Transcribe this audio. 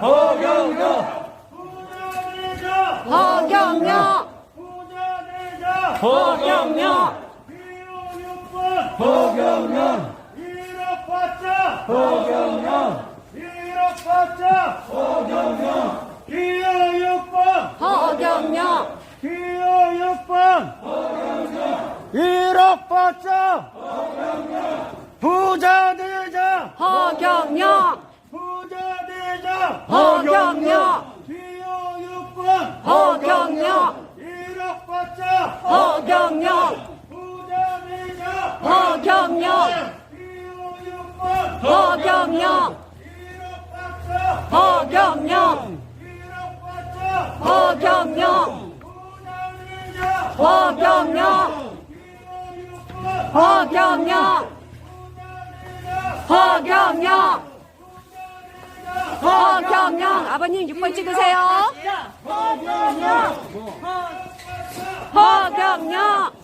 허경영. 부자되자 허경영. 부자되자 허경영. 허경영. 1억 받자 허경영. 1억 받자 허경영. 기호 6번 허경영 기호 6번 허경영 1억 받자. 허경영 부자. 허경영 1억 받자 허경영 1억 받자 허경영 허경영 기호 6번 허경영 허경영 허경영 아버님 6번 찍으세요. 허경영